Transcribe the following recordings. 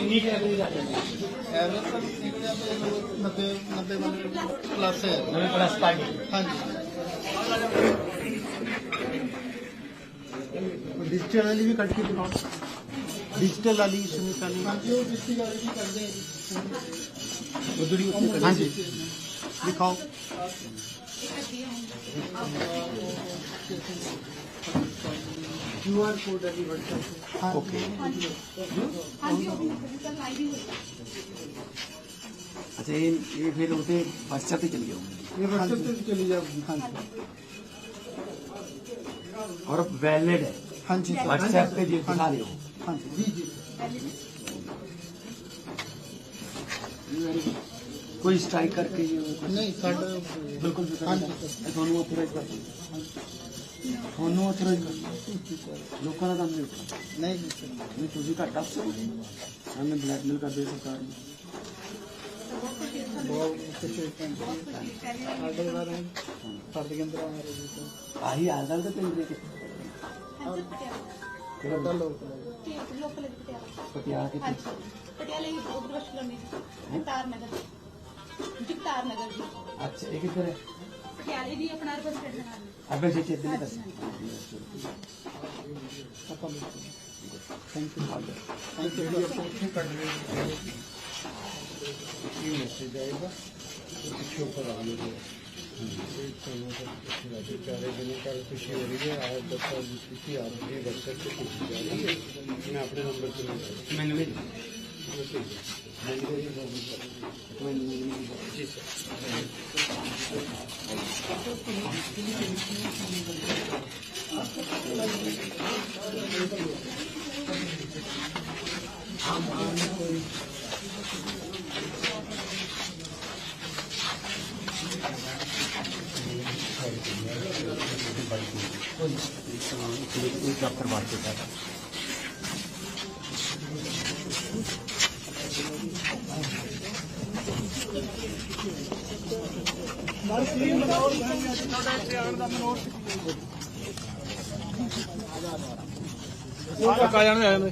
ਕਿੰਨੀ ਐਵਰੇਜ ਆ ਜਾਂਦੀ ਐਵਰੇਜ ਸਰ ਠੀਕ ਹੈ ਆਪਣੇ 90 90 ਵਾਲੇ ਪਲੱਸ ਹੈ ਨਵੇਂ ਪਲੱਸ ਪਾਈ ਹਾਂਜੀ ਡਿਜੀਟਲ ਵਾਲੀ ਵੀ ਕੱਟ ਕੇ ਦਿਖਾਓ ਡਿਜੀਟਲ ਵਾਲੀ ਸ਼ੁਰੂ ਕਰਨੀ ਹਾਂਜੀ ਉਹ ਡਿਜੀਟਲ ਵਾਲੀ ਵੀ ਕਰਦੇ ਹਾਂ ਉਧੜੀ ਉੱਤੇ ਹਾਂਜੀ ਦਿਖਾਓ क्यू कोड अभी व्हाट्सएप ओके। हाँ अच्छा ये फिर उसे व्हाट्सएप पे चली जाऊँगी ये व्हाट्सएप चली जाऊँगी हाँ जी। और अब वैलिड है। हाँ जी। व्हाट्सएप पे हाँ जी हाँ जी। जी। जी ਕੋਈ ਸਟ੍ਰਾਈਕ ਕਰਕੇ ਨਹੀਂ ਸਾਡਾ ਬਿਲਕੁਲ ਹਾਂਜੀ। ਤੁਹਾਨੂੰ ਆਥੋਰਾਈਜ਼ ਕਰ ਤੁਹਾਨੂੰ ਆਥੋਰਾਈਜ਼ ਕਰ ਲੋਕਾਂ ਦਾ ਕੰਮ ਨਹੀਂ ਨਹੀਂ ਨਹੀਂ ਤੁਸੀਂ ਘੱਟ ਅਫਸਰ ਸਾਨੂੰ ਬਲੈਕਮੇਲ ਕਰਦੇ ਸਰਕਾਰ ਨੂੰ। ਆਹੀ ਹਾਲ ਕਿਹੜਾ ਲੋਕ ਲੋਕਲ ਪਟਿਆਲਾ। ਪਟਿਆਲਾ ਕਿੱਥੇ? ਪਟਿਆਲਾ ਤਾਰ ਨਗਰ। ਜਗਤਾਰ ਨਗਰ ਜੀ। ਅੱਛਾ ਇਹ ਕਿੱਧਰ ਹੈ ਪਟਿਆਲੇ ਦੀ ਆਪਣਾ ਅਰਬਨ ਸਟੇਸ਼ਨ ਆ ਅਬੇ ਜੀ ਕਿੱਧਰ ਹੈ ਥੈਂਕ ਯੂ ਥੈਂਕ ਯੂ ਜੀ ਆਪਾਂ ਉੱਥੇ ਕੱਢ ਰਹੇ ਇਹ ਮੈਸੇਜ ਆਏਗਾ ਪਿੱਛੇ ਉੱਪਰ ਆ ਜਾਏਗਾ ਚਾਰੇ ਦਿਨ ਕੱਲ ਖੁਸ਼ੀ ਹੋ ਰਹੀ ਹੈ ਆਜ ਦੱਸਾ। ਖੁਸ਼ੀ ਆ ਰਹੀ ਹੈ ਵਟਸਐਪ ਤੇ ਖੁਸ਼ੀ ਜਾ ਰਹੀ ਹੈ ਮੈਂ ਆਪਣੇ ਨੰਬਰ ਤੇ ਨਹੀਂ ਮੈਨੂੰ ਵੀ ਜੀ ਆ ਕਾ ਨੇ।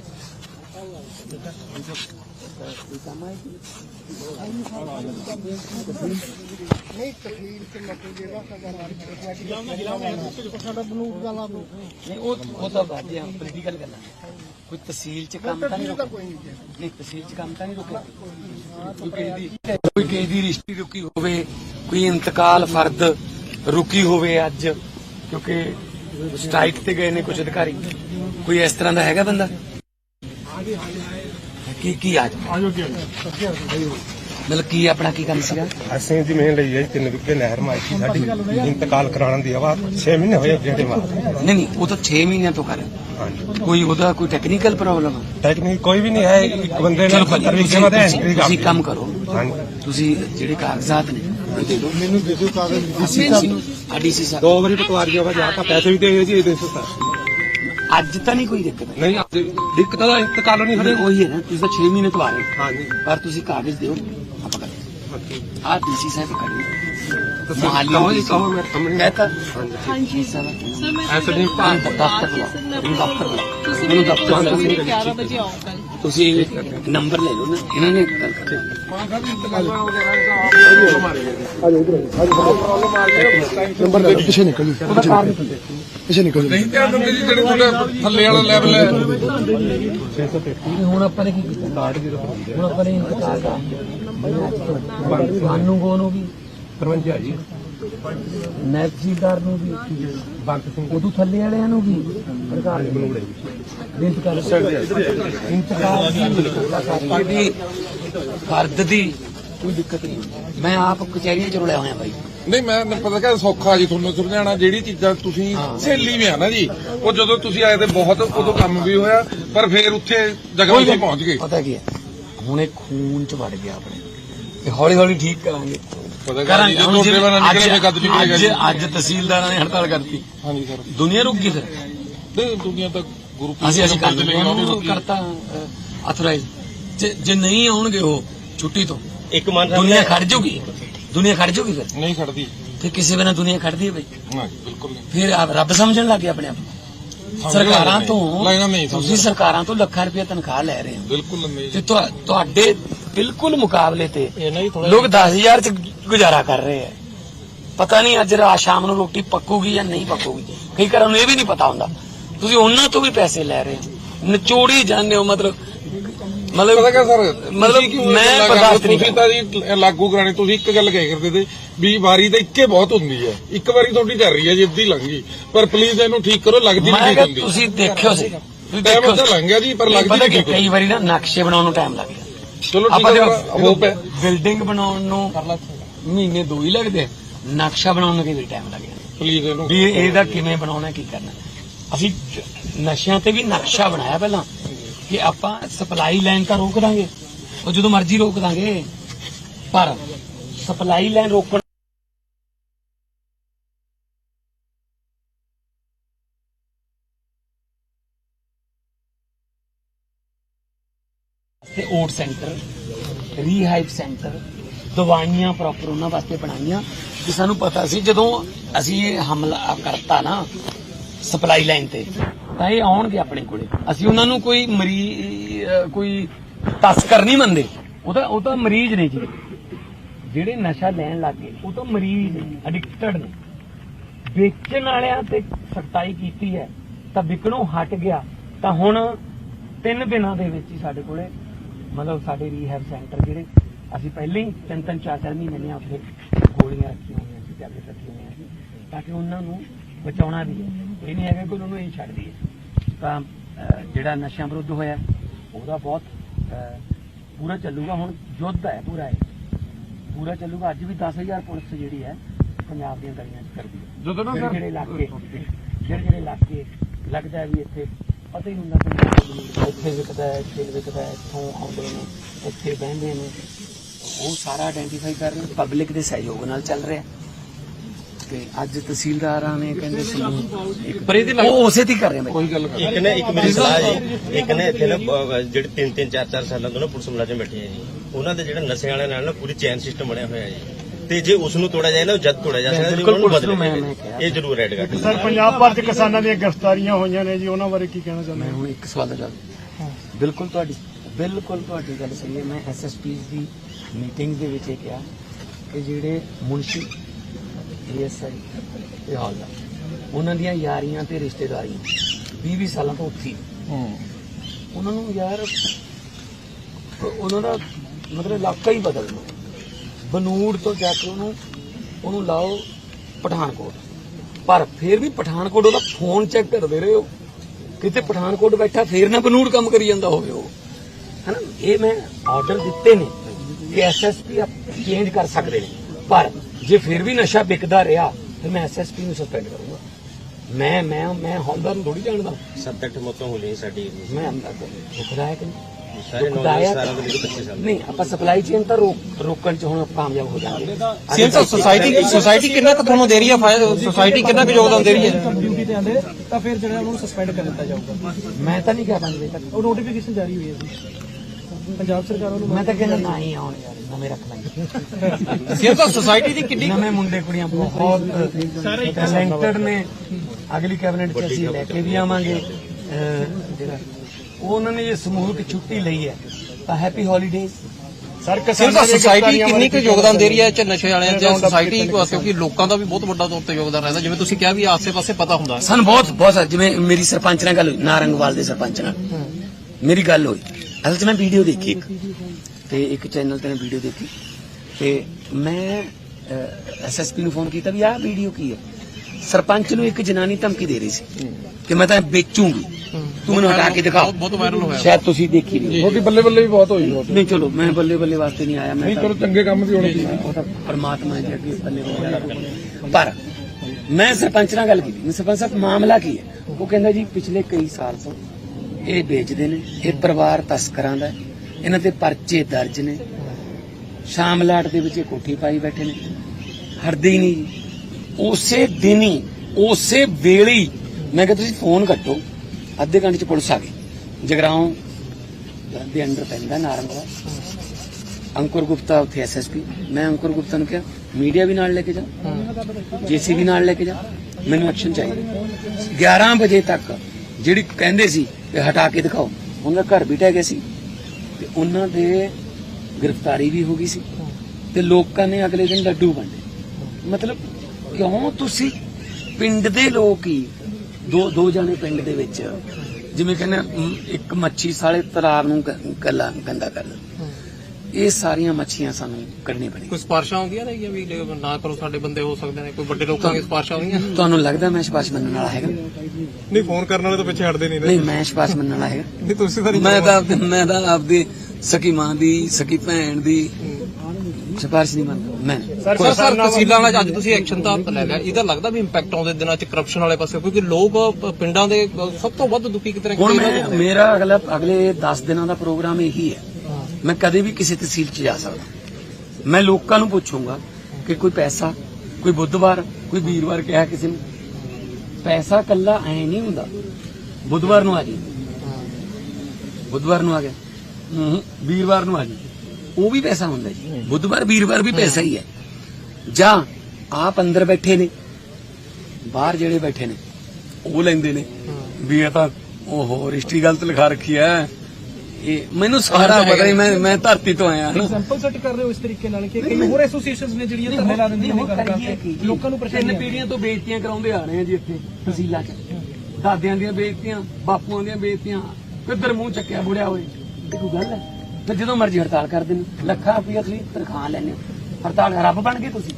ਕੋਈ ਤਹਿਸੀਲ ਚ ਕੰਮ ਤਾਂ ਨਹੀਂ ਰੁਕਿਆ? ਨਹੀਂ, ਤਹਿਸੀਲ ਚ ਕੰਮ ਤਾਂ ਨਹੀਂ ਰੁਕਿਆ? ਕੋਈ ਕਿਸੇ ਦੀ ਕੋਈ ਰਿਸ਼ਤੀ ਰੁਕੀ ਹੋਵੇ, ਕੋਈ ਇੰਤਕਾਲ ਫਰਦ ਰੁਕੀ ਹੋਵੇ ਅੱਜ, ਕਿਉਂਕਿ ਸਟ੍ਰਾਈਕ ਤੇ ਗਏ ਨੇ ਕੁਝ ਅਧਿਕਾਰੀ। ਕੋਈ ਇਸ ਤਰ੍ਹਾਂ ਦਾ ਹੈਗਾ ਬੰਦਾ? ਕੀ ਕੀ ਅੱਜ ਮਤਲਬ ਕੀ ਆਪਣਾ ਕੀ ਕੰਮ ਸੀਗਾ? ਅਸੀਂ ਦੀ ਮਿਹਨ ਲਈ ਹੈ ਜੀ, ਤਿੰਨ ਵਿਗੇ ਨਹਿਰ ਮਾਈ ਸੀ ਸਾਡੀ। ਇੰਤਕਾਲ ਕਰਾਉਣ ਦੀ ਆਵਾਜ਼ 6 ਮਹੀਨੇ ਹੋਏ ਜਿਹੜੇ ਮਾਰ ਨਹੀਂ ਨਹੀਂ ਉਹ ਤਾਂ 6 ਮਹੀਨਿਆਂ ਤੋਂ ਕਰ ਹਾਂਜੀ। ਕੋਈ ਉਹਦਾ ਕੋਈ ਟੈਕਨੀਕਲ ਪ੍ਰੋਬਲਮ ਟੈਕਨੀਕ ਕੋਈ ਵੀ ਨਹੀਂ ਹੈ ਇੱਕ ਬੰਦੇ ਚਲੋ ਨਾਲ 70 ਵਿਗੇ ਐਂਟਰੀ ਤੁਸੀਂ ਕੰਮ ਕਰੋ। ਹਾਂਜੀ। ਤੁਸੀਂ ਜਿਹੜੇ ਕਾਗਜ਼ਾਤ ਨੇ ਉਹ ਦੇ ਦਿਓ। ਮੈਨੂੰ ਦੇ ਦਿਓ ਕਾਗਜ਼। ਨੂੰ। ਆਡੀਸੀ ਸਾਹਿਬ। ਦੋ ਵਾਰੀ ਪਟਵਾਰੀਆਂ ਵਾ ਜਾ ਕੇ ਪੈਸੇ ਵੀ ਦੇ ਜੀ ਇਹਦੇ ਸਰ। ਅੱਜ ਤਾਂ ਨਹੀਂ ਕੋਈ ਦਿੱਕਤ ਨਹੀਂ ਦਿੱਕਤ ਦਾ ਇੰਤਕਾਲ ਨਹੀਂ ਹਰੇ ਉਹੀ ਹੈ ਨਾ ਤੁਸੀਂ ਤਾਂ 6 ਮਹੀਨੇ ਤੋਂ ਆ ਰਹੇ ਹੋ। ਹਾਂਜੀ। ਪਰ ਤੁਸੀਂ ਕਾਗਜ਼ ਦਿਓ। ਆ ਡੀਸੀ ਸਾਹਿਬ ਕਰੀ ਮਹਾਲੀ ਕਹੋ ਜੀ ਕਹੋ ਮੈਂ ਸਾਹਮਣੇ ਕਹਤਾ ਹਾਂਜੀ ਸਰ ਐਸਾ ਨਹੀਂ ਦਫ਼ਤਰ। ਸਰ ਮੈਂ ਮੈਨੂੰ ਦਫ਼ਤਰ ਬੁਲਾਓ। ਤੁਸੀਂ ਮੈਨੂੰ ਦਫ਼ਤਰ ਦਫ਼ਤਰ ਬੁਲਾਓ। 11 ਵਜੇ ਆਓ ਕੱਲ ਤੁਸੀਂ ਨੰਬਰ ਲੈ ਲਓ ਨਾ ਇਹਨਾਂ ਨੇ ਗੱਲ ਕਰ ਪਿੱਛੇ ਨਿਕਲ ਜੀ। ਪਿੱਛੇ ਨਿਕਲ ਜੀ। ਨਹੀਂ ਧਿਆਨ ਦਿੰਦੇ ਜੀ ਜਿਹੜੇ ਤੁਹਾਡਾ ਥੱਲੇ ਵਾਲਾ ਲੈਵਲ ਹੈ ਹੁਣ ਆਪਾਂ ਨੇ ਕੀ ਕੀਤਾ? ਕਾਰਡ ਵੀ ਹੁਣ ਆਪਾਂ ਨੇ ਇੰਤਕਾਲ ਕਰ ਸਾਨੂੰ ਕੋ ਨੂੰ ਵੀ ਸਰਵੰਜਾ ਜੀ ਨੈਤਜੀਦਾਰ ਨੂੰ ਵੀ। ਬੰਤ ਸਿੰਘ ਉਦੋਂ ਥੱਲੇ ਵਾਲਿਆਂ ਨੂੰ ਵੀ। ਸਰਕਾਰ ਨੇ ਬਣਾਉਣੇ ਇੰਤਕਾਲ ਇੰਤਕਾਲ ਦੀ ਫਰਦ ਦੀ ਕੋਈ ਦਿੱਕਤ ਨਹੀਂ। ਮੈਂ ਆਪ ਕਚਹਿਰੀਆਂ ਚ ਰੁਲਿਆ ਹੋਇਆ ਬਾਈ। ਨਹੀਂ ਮੈਂ ਪਤਾ ਕਿ ਸੌਖਾ ਜੀ ਤੁਹਾਨੂੰ ਸਮਝਾਉਣਾ ਜਿਹੜੀ ਚੀਜ਼ਾਂ ਤੁਸੀਂ ਸਹੇਲੀ ਵੀ ਆ ਨਾ ਜੀ ਉਹ ਜਦੋਂ ਤੁਸੀਂ ਆਏ ਤੇ ਬਹੁਤ ਉਦੋਂ ਕੰਮ ਵੀ ਹੋਇਆ ਪਰ ਫਿਰ ਉੱਥੇ ਜਗ੍ਹਾ ਤੇ ਪਹੁੰਚ ਗਏ। ਪਤਾ ਕੀ ਹੈ ਹੁਣ ਇਹ ਖੂਨ ਚ ਵੜ ਗਿਆ ਆਪਣੇ। ਹੌਲੀ ਹੌਲੀ ਠੀਕ ਕਰਾਂਗੇ। ਅੱਜ ਤਹਿਸੀਲਦਾਰਾਂ ਨੇ ਹੜਤਾਲ ਕਰਤੀ। ਹਾਂਜੀ ਸਰ। ਦੁਨੀਆ ਰੁਕ ਗਈ ਨਹੀਂ ਦੁਨੀਆ ਤਾਂ ਗੁਰੂ ਅਸੀਂ ਅਸੀਂ ਕਰ ਲਈ, ਉਹਨੇ। ਕਰਤਾ ਅਥਰਾਈਜ਼ ਜੇ ਜੇ ਨਹੀਂ ਆਉਣਗੇ ਉਹ ਛੁੱਟੀ ਤੋਂ ਇੱਕ ਮਨ ਦੁਨੀਆ ਖੜ ਜਾਊਗੀ। ਦੁਨੀਆ ਖੜ ਜਾਊਗੀ ਫਿਰ? ਨਹੀਂ ਖੜਦੀ। ਤੇ ਕਿਸੇ ਬਿਨਾਂ ਦੁਨੀਆ ਖੜਦੀ ਹੈ ਬਈ। ਬਿਲਕੁਲ ਨਹੀਂ। ਫਿਰ ਆਪ ਰੱਬ ਸਮਝਣ ਲੱਗ ਗਏ ਆਪਣੇ ਆਪ ਨੂੰ। ਸਰਕਾਰਾਂ ਨਹੀਂ। ਤੋਂ ਤੁਸੀਂ ਸਰਕਾਰਾਂ ਤੋਂ ਲੱਖਾਂ ਰੁਪਏ ਤਨਖਾਹ ਲੈ ਰਹੇ ਹੋ। ਬਿਲਕੁਲ ਨਹੀਂ ਤੇ ਤੁਹਾ- ਤੁਹਾਡੇ ਬਿਲਕੁਲ ਮੁਕਾਬਲੇ ਤੇ ਹੀ ਲੋਕ 10000 ਚ ਗੁਜ਼ਾਰਾ ਕਰ ਰਹੇ ਆ ਪਤਾ ਨਹੀਂ ਅੱਜ ਰਾਤ ਸ਼ਾਮ ਨੂੰ ਰੋਟੀ ਪੱਕੂਗੀ ਜਾਂ ਨਹੀਂ ਪੱਕੂਗੀ। ਕਈ ਘਰਾਂ ਨੂੰ ਇਹ ਵੀ ਨਹੀਂ ਪਤਾ ਹੁੰਦਾ। ਤੁਸੀਂ ਉਹਨਾਂ ਤੋਂ ਵੀ ਪੈਸੇ ਲੈ ਰਹੇ ਹੋ। ਨਿਚੋੜੀ ਜਾਂਦੇ ਹੋ ਮਤਲਬ ਮਤਲਬ ਪਤਾ ਕਿ ਸਰ? ਮਤਲਬ ਮੈਂ? ਬਰਦਾਸ਼ਤ ਨਹੀਂ ਤੁਸੀਂ ਤਾਂ ਜੀ ਲਾਗੂ ਕਰਾਣੇ ਤੁਸੀਂ ਇੱਕ ਗੱਲ ਕਹਿ ਕਰਦੇ ਤੇ ਵੀ ਵਾਰੀ ਤਾਂ ਇੱਕੇ ਬਹੁਤ ਹੁੰਦੀ ਹੈ। ਇੱਕ ਵਾਰੀ ਤੁਹਾਡੀ ਚੱਲ ਰਹੀ ਹੈ ਜੀ ਗਈ। ਪਰ ਪਲੀਜ਼ ਇਹਨੂੰ ਠੀਕ ਕਰੋ ਲੱਗਦੀ ਨਹੀਂ ਹੁੰਦੀ। ਤੁਸੀਂ ਦੇਖਿਓ ਸੀ। ਟਾਈਮ ਸੀ। ਲੰਘ ਗਿਆ ਜੀ ਪਰ ਲੱਗਦੀ ਨਹੀਂ ਕਈ ਵਾਰੀ ਨਾ ਨਕਸ਼ੇ ਬਣਾਉਣ ਨੂੰ ਟਾਈਮ ਲੱਗਦਾ ਚਲੋ ਠੀਕ ਹੈ ਹੋਪ ਹੈ। ਬਿਲਡਿੰਗ ਬਣਾਉਣ ਨੂੰ ਮਹੀਨੇ ਦੋ ਹੀ ਲੱਗਦੇ। ਨਕਸ਼ਾ ਬਣਾਉਣ ਨੂੰ ਵਾਰੀ ਟਾਈਮ ਲੱਗ ਜਾਂਦਾ। ਪਲੀਜ਼ ਇਹਨੂੰ ਵੀ ਇਹ- ਇਹਦਾ ਕਿਵੇਂ ਬਣਾਉਣਾ ਕੀ ਕਰਨਾ। ਅਸੀਂ ਨਸ਼ਿਆਂ ਤੇ ਵੀ ਨਕਸ਼ਾ ਬਣਾਇਆ ਪਹਿਲਾਂ, ਕਿ ਆਪਾਂ ਸਪਲਾਈ ਲਾਈਨ ਤਾਂ ਰੋਕ ਦਾਂਗੇ, ਉਹ ਜਦੋਂ ਮਰਜ਼ੀ ਰੋਕ ਦਾਂਗੇ, ਪਰ ਸਪਲਾਈ ਲਾਈਨ ਰੋਕਣ ਤੇ ਓਟ ਸੈਂਟਰ ਰੀਹਾਈਪ ਸੈਂਟਰ ਦਵਾਈਆਂ ਪ੍ਰੋਪਰ ਉਹਨਾਂ ਵਾਸਤੇ ਬਣਾਈਆਂ, ਕਿ ਸਾਨੂੰ ਪਤਾ ਸੀ ਜਦੋਂ ਅਸੀਂ ਇਹ ਹਮਲਾ ਕਰਤਾ ਨਾ ਸਪਲਾਈ ਲਾਈਨ ਤੇ। ਤਾਂ ਇਹ ਆਉਣਗੇ ਆਪਣੇ ਕੋਲੇ। ਅਸੀਂ ਉਹਨਾਂ ਨੂੰ ਕੋਈ ਮਰੀ ਕੋਈ ਤਸਕਰ ਨਹੀਂ ਮੰਨਦੇ। ਉਹ ਤਾਂ ਉਹ ਤਾਂ ਮਰੀਜ਼ ਨੇ ਜੀ। ਜਿਹੜੇ ਨਸ਼ਾ ਲੈਣ ਲੱਗ ਗਏ, ਉਹ ਤਾਂ ਮਰੀਜ਼ ਨੇ ਐਡਿਕਟਡ ਨੇ। ਵੇਚਣ ਵਾਲਿਆਂ ਤੇ ਸਖਤਾਈ ਕੀਤੀ ਹੈ, ਤਾਂ ਵਿਕਣੋਂ ਹਟ ਗਿਆ। ਤਾਂ ਹੁਣ ਤਿੰਨ ਦਿਨਾਂ ਦੇ ਵਿੱਚ ਹੀ ਸਾਡੇ ਕੋਲੇ ਮਤਲਬ ਸਾਡੇ ਰੀਹੈਬ ਸੈਂਟਰ ਜਿਹੜੇ, ਅਸੀਂ ਪਹਿਲਾਂ ਹੀ ਤਿੰਨ ਤਿੰਨ ਚਾਰ ਚਾਰ ਮਹੀਨੇ ਨੇ ਆਪਣੇ ਗੋਲੀਆਂ ਰੱਖੀਆਂ ਹੋਈਆਂ ਸੀ ਟੈਬਲੇਟ ਰੱਖੀਆਂ ਹੋਈਆਂ ਸੀ, ਤਾਂ ਕਿ ਉਹਨਾਂ ਨੂੰ ਬਚਾਉਣਾ ਵੀ ਹੈ। ਇਹ ਨਹੀਂ ਹੈਗਾ ਕਿ ਉਹਨਾਂ ਇਹ ਛੱਡ ਦਈਏ। ਤਾਂ ਜਿਹੜਾ ਨਸ਼ਿਆਂ ਵਿਰੁੱਧ ਹੋਇਆ ਉਹਦਾ ਬਹੁਤ ਪੂਰਾ ਚੱਲੂਗਾ। ਹੁਣ ਯੁੱਧ ਹੈ ਪੂਰਾ ਇਹ। ਪੂਰਾ ਚੱਲੂਗਾ। ਅੱਜ ਵੀ 10000 ਪੁਲਿਸ ਜਿਹੜੀ ਹੈ ਪੰਜਾਬ ਦੀਆਂ ਗਲੀਆਂ 'ਚ ਕਰਦੀ ਹੈ। ਜਦੋਂ ਨਾ ਜਿਹੜੇ ਸਰ ਜਿਹੜੇ ਇਲਾਕੇ ਜਿਹੜੇ ਜਿਹੜੇ ਇਲਾਕੇ ਲੱਗਦਾ ਹੈ ਵੀ ਇੱਥੇ ਪਤਾ ਹੀ ਹੁੰਦਾ ਲੋਕ ਇੱਥੇ ਵਿਕਦਾ ਹੈ ਇੱਥੇ ਵਿਕਦਾ ਹੈ ਇੱਥੋਂ ਆਉਂਦੇ ਨੇ ਇੱਥੇ ਬਹਿੰਦੇ ਨੇ। ਉਹ ਸਾਰਾ ਆਇਡੈਂਟੀਫਾਈ ਕਰ ਰਹੇ ਪਬਲਿਕ ਦੇ ਸਹਿਯੋਗ ਨਾਲ ਚੱਲ ਰਿਹਾ। ਤੇ ਅੱਜ ਤਹਿਸੀਲਦਾਰਾਂ ਨੇ ਕਹਿੰਦੇ ਸੀ ਪਰ ਇਹਦੇ ਉਹ ਉਸੇ ਹੀ ਕਰ ਰਹੇ ਬਾਈ। ਕੋਈ ਗੱਲ ਇੱਕ ਨੇ ਇੱਕ ਮੇਰੀ ਸਲਾਹ ਜੀ। ਇੱਕ ਨੇ ਇੱਥੇ ਨਾ ਅਹ, ਜਿਹੜੇ ਤਿੰਨ ਤਿੰਨ ਚਾਰ ਚਾਰ ਸਾਲਾਂ ਤੋਂ ਨਾ ਪੁਲਿਸ ਮੁਲਾਜ਼ਮ ਬੈਠੇ ਆ ਜੀ। ਉਹਨਾਂ ਦੇ ਜਿਹੜਾ ਨਸ਼ੇ ਵਾਲਿਆਂ ਨਾਲ ਨਾ ਪੂਰੀ ਚੈਨ ਸਿਸਟਮ ਬਣਿਆ ਹੋਇਆ ਹੈ ਜੀ। ਤੇ ਜੇ ਉਸ ਨੂੰ ਤੋੜਿਆ ਜਾਏ ਨਾ ਉਹ ਜਦ ਤੋੜਿਆ ਜਾ ਸਕਦਾ ਜੀ ਬਿਲਕੁਲ ਉਹਨਾਂ ਨੂੰ ਪੁਲਿਸ ਨੂੰ ਬਦਲੇ ਮੈਂ- ਮੈਂ ਕਿਹਾ। ਇਹ ਜ਼ਰੂਰ ਐਡ ਕਰ ਸਰ ਪੰਜਾਬ ਭਰ ਚ ਕਿਸਾਨਾਂ ਦੀਆਂ ਗ੍ਰਿਫਤਾਰੀਆਂ ਹੋਈਆਂ ਨੇ ਜੀ ਉਹਨਾਂ ਬਾਰੇ ਕੀ ਕਹਿਣਾ ਚਾਹੁੰਦੇ ਮੈਂ ਹੁਣ ਇੱਕ ਸਵਾਲ ਦਾ ਜਵਾਬ ਬਿਲਕੁਲ ਤੁਹਾਡੀ ਬਿਲਕੁਲ ਤੁਹਾਡੀ ਗੱਲ ਸਹੀ ਹੈ। ਮੈਂ ਐਸਐਸਪੀ ਦੀ ਮੀਟਿੰਗ ਦੇ ਵਿੱਚ ਇਹ ਕਿਹਾ ਕਿ ਜਿਹੜੇ ਮੁਨਸ਼ੀ ਏਐਸਆਈ ਤੇ ਹੌਲਦਾਰ ਉਹਨਾਂ ਦੀਆਂ ਯਾਰੀਆਂ ਤੇ ਰਿਸ਼ਤੇਦਾਰੀਆਂ 20 20 ਸਾਲਾਂ ਤੋਂ ਉੱਥੀ। ਹੂੰ। ਉਹਨਾਂ ਨੂੰ ਯਾਰ ਉਹਨਾਂ ਦਾ ਮਤਲਬ ਇਲਾਕਾ ਹੀ ਬਦਲ ਲਓ ਬਨੂੜ ਤੋਂ ਜਾ ਕੇ ਉਹਨੂੰ ਉਹਨੂੰ ਲਾਓ ਪਠਾਨਕੋਟ। ਪਰ ਫਿਰ ਵੀ ਪਠਾਨਕੋਟ ਉਹਦਾ ਫੋਨ ਚੈੱਕ ਕਰਦੇ ਰਹੇ। ਹੋ ਕਿਤੇ ਪਠਾਨਕੋਟ ਬੈਠਾ ਫੇਰ ਨਾ ਬਨੂੜ ਕੰਮ ਕਰੀ ਜਾਂਦਾ ਹੋਵੇ ਉਹ। ਹਨਾ? ਇਹ ਮੈਂ ਆਰਡਰ ਦਿੱਤੇ ਨੇ। ਕਿ ਐਸਐਸਪੀ ਚੇਂਜ ਕਰ ਸਕਦੇ ਨੇ। ਪਰ ਜੇ ਫਿਰ ਵੀ ਨਸ਼ਾ ਵਿਕਦਾ ਰਿਹਾ ਫਿਰ ਮੈਂ ਐਸਐਸਪੀ ਨੂੰ ਸਸਪੈਂਡ ਕਰੂੰਗਾ। ਮੈਂ ਮੈਂ ਮੈਂ ਹੌਲਦਾਰ ਨੂੰ ਥੋੜੀ ਜਾਣਦਾ। ਅੱਠ ਮੌਤਾਂ ਹੋ ਲਈਆਂ ਸਾਡੀ ਮੈਂ ਦੁਖਦਾਇਕ ਸਾਰੇ ਦੁਖਦਾਇਕ 9 17 ਤੋਂ ਲੈ ਕੇ 25 ਸਾਲ ਨਹੀਂ ਆਪਾਂ ਸਪਲਾਈ ਚੇਨ ਤਾਂ ਰੋਕ ਰੋਕਣ ਚ ਹੁਣ ਕਾਮਯਾਬ ਹੋ ਜਾਵਾਂਗੇ ਸੀਐਮ ਸਾਹਿਬ ਸੋਸਾਇਟੀ ਸੋਸਾਇਟੀ ਕਿੰਨਾ ਕੁ ਤੁਹਾਨੂੰ ਦੇ ਰਹੀ ਹੈ ਫਾਇਦਾ? ਸੋਸਾਇਟੀ ਕਿੰਨਾ ਕੁ ਯੋਗਦਾਨ ਦੇ ਰਹੀ ਹੈ? ਡਿਊਟੀ ਤੇ ਆਂਦੇ ਤਾਂ ਫਿਰ ਜਿਹੜਾ ਉਹਨੂੰ ਸਸਪੈਂਡ ਕਰ ਦਿੱਤਾ ਜਾਊਗਾ। ਮੈਂ ਤਾਂ ਨਹੀਂ ਕਿਹਾ ਵਜੇ ਤੱਕ ਉਹ ਨੋਟੀਫਿਕੇਸ਼ਨ ਜਾਰੀ ਹੋਈ ਹੈ ਜੀ। ਪੰਜਾਬ ਸਰਕਾਰ ਵੱਲੋਂ ਮੈਂ ਤਾਂ ਕਹਿੰਦਾ ਨਾ ਹੀ ਆਉਣ ਯਾਰ ਨਵੇਂ ਰੱਖ ਲਾਂਗੇ ਸੀਐਮ ਸਾਹਿਬ ਸੋਸਾਇਟੀ ਦੀ ਕਿੰਨੀ ਨਵੇਂ ਮੁੰਡੇ ਕੁੜੀਆਂ ਬਹੁਤ ਟੈਲੈਂਟਡ ਨੇ। ਅਗਲੀ ਕੈਬਨਿਟ ਚ ਅਸੀਂ ਲੈ ਕੇ ਵੀ ਆਵਾਂਗੇ। ਜਿਹੜਾ ਉਹ ਉਹਨਾਂ ਨੇ ਜੇ ਸਮੂਹਿਕ ਛੁੱਟੀ ਲਈ ਹੈ ਤਾਂ ਹੈਪੀ ਹੌਲੀਡੇਜ਼ ਸਰ ਸਿਰਫ ਸੁਸਾਇਟੀ ਕਿੰਨੀ ਕੁ ਯੋਗਦਾਨ ਦੇ ਰਹੀ ਹੈ ਚ ਨਸ਼ੇ ਵਾਲਿਆਂ ਦੇ ਸੁਸਾਇਟੀ ਕਿਉਂਕਿ ਲੋਕਾਂ ਦਾ ਵੀ ਬਹੁਤ ਵੱਡਾ ਤੌਰ ਤੇ ਯੋਗਦਾਨ ਰਹਿੰਦਾ। ਜਿਵੇਂ ਤੁਸੀਂ ਕਿਹਾ ਵੀ ਆਸੇ-ਪਾਸੇ ਪਤਾ ਹੁੰਦਾ ਸਾਨੂੰ ਬਹੁਤ ਬਹੁਤ ਸਾਰਾ- ਜਿਵੇਂ ਮੇਰੀ ਸਰਪੰਚ ਨਾਲ ਗੱਲ ਹੋਈ ਨਾਰੰਗਵਾਲ ਦੇ ਸਰਪੰਚ ਨਾਲ। ਮੇਰੀ ਗੱਲ ਹੋਈ। ਅਸਲ 'ਚ ਮੈਂ ਵੀਡੀਓ ਦੇਖੀ ਇੱਕ। ਤੇ ਇੱਕ ਚੈਨਲ ਤੇ ਮੈਂ ਵੀਡੀਓ ਦੇਖੀ। ਤੇ ਮੈਂ ਐਸਐਸਪੀ ਨੂੰ ਫੋਨ ਕੀਤਾ ਵੀ ਆਹ ਵੀਡੀਓ ਕੀ ਹੈ? ਸਰਪੰਚ ਨੂੰ ਇੱਕ ਜਨਾਨੀ ਧਮਕੀ ਦੇ ਰਹੀ ਸੀ ਕਿ ਮੈਂ ਤਾਂ ਵੇਚੂੰਗੀ। ਤੂੰ ਮੈਨੂੰ ਹਟਾ ਕੇ ਦਿਖਾ। ਬਹੁਤ- ਵਾਇਰਲ ਹੋਇਆ। ਸ਼ਾਇਦ ਤੁਸੀਂ ਦੇਖੀ ਨਹੀਂ ਉਹਦੀ ਬੱਲੇ ਬੱਲੇ ਵੀ ਬਹੁਤ ਹੋਈ ਨਹੀਂ ਚਲੋ ਮੈਂ ਬੱਲੇ ਬੱਲੇ ਵਾਸਤੇ ਨਹੀਂ ਆਇਆ ਮੈਂ ਚਲੋ ਚੰਗੇ ਕੰਮ ਵੀ ਹੋਣੇ ਚਾਹੀਦੇ। ਉਹ ਤਾਂ ਪਰਮਾਤਮਾ ਦੇ ਅੱਗੇ ਬੱਲੇ ਬੱਲੇ ਪਰ ਮੈਂ ਸਰਪੰਚ ਨਾਲ ਗੱਲ ਕੀਤੀ। ਮੈਂ ਸਰਪੰਚ ਸਾਹਿਬ ਮਾਮਲਾ ਕੀ ਹੈ? ਉਹ ਕਹਿੰਦਾ ਜੀ ਪਿਛਲੇ ਕਈ ਸਾਲ ਤੋਂ ਇਹ ਵੇਚਦੇ ਨੇ ਇਹ ਪਰਿਵਾਰ ਤਸਕਰਾਂ ਦਾ। ਇਹਨਾਂ ਤੇ ਪਰਚੇ ਦਰਜ ਨੇ। ਸ਼ਾਮਲਾਟ ਦੇ ਵਿੱਚ ਇਹ ਕੋਠੀ ਪਾਈ ਬੈਠੇ ਨੇ। ਹਟਦੇ ਹੀ ਨਹੀਂ। ਉਸੇ ਦਿਨ ਹੀ ਉਸੇ ਵੇਲੇ ਹੀ ਮੈਂ ਕਿਹਾ ਤੁਸੀਂ ਫੋਨ ਕੱਟੋ। ਅੱਧੇ ਘੰਟੇ ਚ ਪੁਲਿਸ ਆ ਗਈ। ਜਗਰਾਉਂ ਦੇ ਅੰਡਰ ਪੈਂਦਾ ਨਾਰੰਗਵਾ ਅੰਕੁਰ ਗੁਪਤਾ ਉੱਥੇ ਐਸਐਸਪੀ ਮੈਂ ਅੰਕੁਰ ਗੁਪਤਾ ਨੂੰ ਕਿਹਾ ਮੀਡੀਆ ਵੀ ਨਾਲ ਲੈ ਕੇ ਜਾ। ਜੀਸੀ ਵੀ ਨਾਲ ਲੈ ਕੇ ਜਾ। ਮੈਨੂੰ ਐਕਸ਼ਨ ਚਾਹੀਦਾ। 11 ਵਜੇ ਤੱਕ ਜਿਹੜੀ ਕਹਿੰਦੇ ਸੀ ਕਿ ਹਟਾ ਕੇ ਦਿਖਾਓ, ਉਹਨਾਂ ਦਾ ਘਰ ਵੀ ਟਹਿ ਗਿਆ ਸੀ ਤੇ ਉਹਨਾਂ ਦੇ ਗ੍ਰਿਫਤਾਰੀ ਵੀ ਹੋ ਗਈ ਸੀ ਤੇ ਲੋਕਾਂ ਨੇ ਅਗਲੇ ਦਿਨ ਲੱਡੂ ਵੰਡੇ। ਮਤਲਬ ਕਿਉਂ ਤੁਸੀਂ ਪਿੰਡ ਦੇ ਲੋਕ ਹੀ ਦੋ ਦੋ ਜਾਣੇ ਪਿੰਡ ਦੇ ਵਿੱਚ ਜਿਵੇਂ ਕਹਿੰਦੇ ਇੱਕ ਮੱਛੀ ਸਾਲੇ ਤਲਾਬ ਨੂੰ ਗ- ਗੰਦਾ ਕਰ ਦਿੰਦੇ ਇਹ ਸਾਰੀਆਂ ਮੱਛੀਆਂ ਸਾਨੂੰ ਕੱਢਣੀ ਪੈਣੀ ਕੋਈ ਸਿਫਾਰਸ਼ਾਂ ਆਉਂਦੀਆਂ ਨੇ ਵੀ ਲੈ- ਨਾ ਕਰੋ ਸਾਡੇ ਬੰਦੇ ਹੋ ਸਕਦੇ ਨੇ ਕੋਈ ਵੱਡੇ ਲੋਕਾਂ ਦੀ ਸਿਫਾਰਸ਼ਾਂ ਆਉਂਦੀਆਂ? ਤੁਹਾਨੂੰ ਲੱਗਦਾ ਮੈਂ ਸ਼ਪਾਸ਼ ਮੰਨਣ ਵਾਲਾ ਹੈਗਾ? ਨਹੀਂ ਫੋਨ ਕਰਨ ਵਾਲੇ ਤਾਂ ਪਿੱਛੇ ਹਟਦੇ ਨਹੀਂ ਨਹੀਂ ਮੈਂ ਸ਼ਪਾਸ਼ ਮੰਨਣ ਵਾਲਾ ਹੈਗਾ। ਨਹੀਂ ਤੁਸੀਂ ਤਾਂ ਮੈਂ ਤਾਂ ਆਪਦੇ- ਮੈਂ ਤਾਂ ਆਪਦੀ ਸਕੀ ਮਾਂ ਦੀ ਸਕੀ ਭੈਣ ਦੀ ਸਿਫਾਰਿਸ਼ ਨਹੀਂ ਮੰਨਦਾ। ਮੈਂ ਸਰ ਸਰ ਤਹਿਸੀਲਾਂ ਵਾਲਾ ਅੱਜ ਤੁਸੀਂ ਐਕਸ਼ਨ ਤਾਂ ਲੈ ਲਿਆ। ਇਹਦਾ ਲੱਗਦਾ ਵੀ ਇੰਪੈਕਟ ਆਉਂਦੇ ਦਿਨਾਂ ਚ ਕਰਪਸ਼ਨ ਵਾਲੇ ਪਾਸੇ ਕਿਉਂਕਿ ਲੋਕ ਪਿੰਡਾਂ ਦੇ ਸਭ ਤੋਂ ਵੱਧ ਦੁਖੀ ਕਿਤੇ ਨਾ ਕਿਤੇ ਮੇਰਾ ਅਗਲਾ ਅਗਲੇ 10 ਦਿਨਾਂ ਦਾ ਪ੍ਰੋਗਰਾਮ ਇਹੀ ਹੈ। ਮੈਂ ਕਦੇ ਵੀ ਕਿਸੇ ਤਹਿਸੀਲ 'ਚ ਜਾ ਸਕਦਾ। ਮੈਂ ਲੋਕਾਂ ਨੂੰ ਪੁੱਛੂੰਗਾ ਕਿ ਕੋਈ ਪੈਸਾ, ਕੋਈ ਬੁੱਧਵਾਰ, ਕੋਈ ਵੀਰਵਾਰ ਕਿਹਾ ਕਿਸੇ ਨੂੰ, ਪੈਸਾ ਕੱਲਾ ਐ ਨਹੀਂ ਹੁੰਦਾ। ਬੁੱਧਵਾਰ ਨੂੰ ਆ ਜੀ। ਬੁੱਧਵਾਰ ਨੂੰ ਆ ਗਿਆ। ਹੂੰ, ਵੀਰਵਾਰ ਨੂੰ ਆ ਜੀ। ਉਹ ਵੀ ਪੈਸਾ ਹੁੰਦਾ ਜੀ। ਬੁੱਧਵਾਰ, ਵੀਰਵਾਰ ਵੀ ਪੈਸਾ ਹੀ ਹੈ। ਜਾਂ ਆਪ ਅੰਦਰ ਬੈਠੇ ਨੇ, ਬਾਹਰ ਜਿਹੜੇ ਬੈਠੇ ਨੇ, ਉਹ ਲੈਂਦੇ ਨੇ। ਵੀ ਇਹ ਤਾਂ, ਓਹੋ, ਰਿਸ਼ਤੀ ਗਲਤ ਲਿਖਾ ਰੱਖੀ ਹੈ। ਇਹ ਮੈਨੂੰ ਸਾਰਾ ਪਤਾ ਹੀ। ਮੈਂ ਮੈਂ ਧਰਤੀ ਤੋਂ ਆਇਆ ਹਾਂ ਸੈਂਪਲ ਸੈੱਟ ਕਰ ਰਹੇ ਹੋ ਇਸ ਤਰੀਕੇ ਨਾਲ ਕਿ ਕਈ ਹੋਰ ਐਸੋਸੀਏਸ਼ਨਸ ਨੇ ਜਿਹੜੀਆਂ ਧਰਨੇ ਲਾ ਦਿੰਦੀਆਂ ਨੇ ਕਰ ਕਰਕੇ ਲੋਕਾਂ ਨੂੰ ਤਿੰਨ ਪਰੇਸ਼ਾਨੀ ਪੀੜ੍ਹੀਆਂ ਤੋਂ ਬੇਇੱਜ਼ਤੀਆਂ ਕਰਾਉਂਦੇ ਆ ਰਹੇ ਆ ਜੀ ਇੱਥੇ ਤਹਿਸੀਲਾਂ 'ਚ। ਦਾਦਿਆਂ ਦੀਆਂ ਬੇਇੱਜ਼ਤੀਆਂ ਬਾਪੂਆਂ ਦੀਆਂ ਬੇਇੱਜ਼ਤੀਆਂ ਕਿੱਧਰ ਮੂੰਹ ਚੱਕਿਆ ਬੁੜਿਆ ਹੋਏ ਇਹ ਕੋਈ ਗੱਲ ਹੈ? ਤੇ ਜਦੋਂ ਮਰਜ਼ੀ ਹੜਤਾਲ ਕਰ ਦੇਣ ਲੱਖਾਂ ਰੁਪਈਆ ਤੁਸੀਂ ਤਨਖਾਹ ਲੈਣੇ ਹੜਤਾਲ ਰੱਬ ਬਣ ਗਏ ਤੁਸੀਂ।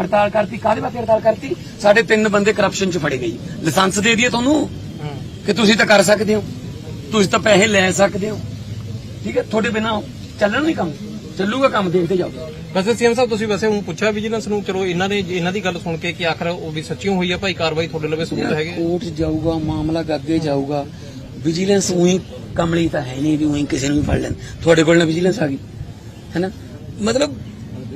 ਹੜਤਾਲ ਕਰਤੀ ਕਾਹਦੇ ਵਾਸਤੇ ਹੜਤਾਲ ਕਰਤੀ? ਸਾਡੇ ਤਿੰਨ ਬੰਦੇ ਕਰਪਸ਼ਨ 'ਚ ਫੜੇ ਗਏ ਜੀ। ਲਾਇਸੈਂਸ ਦੇ ਦਈਏ ਤੁਹਾਨੂੰ ਕਿ ਤੁਸੀਂ ਤਾਂ ਕਰ ਸਕਦੇ ਹੋ। ਤੁਸੀਂ ਤਾਂ ਪੈਸੇ ਲੈ ਸਕਦੇ ਹੋ। ਠੀਕ ਹੈ? ਤੁਹਾਡੇ ਬਿਨਾ ਚੱਲਣ ਨਹੀਂ ਕੰਮ। ਚੱਲੂਗਾ ਕੰਮ ਦੇਖਦੇ ਜਾਓ। ਵੈਸੇ ਸੀਐਮ ਸਾਹਿਬ ਤੁਸੀਂ ਵੈਸੇ ਹੁਣ ਪੁੱਛਿਆ ਵਿਜੀਲੈਂਸ ਨੂੰ ਚਲੋ ਇਹਨਾਂ ਨੇ ਇਹਨਾਂ ਦੀ ਗੱਲ ਸੁਣ ਕੇ ਕਿ ਆਖਰ ਉਹ ਵੀ ਸੱਚੀ ਹੋਈ ਹੈ ਭਾਈ ਕਾਰਵਾਈ ਤੁਹਾਡੇ ਲਵੇ ਸਬੂਤ ਹੈਗੇ ਕੋਰਟ ਜਾਊਗਾ ਮਾਮਲਾ ਅੱਗੇ ਜਾਊਗਾ ਵਿਜੀਲੈਂਸ ਉਹੀ ਕਮਲੀ ਤਾਂ ਹੈ ਨਹੀਂ ਵੀ ਉਹੀ ਕਿਸੇ ਨੂੰ ਵੀ ਫੜ ਲੈਣ। ਤੁਹਾਡੇ ਕੋਲ ਨਾ ਵਿਜੀਲੈਂਸ ਆ ਗਈ ਹੈਨਾ ਮਤਲਬ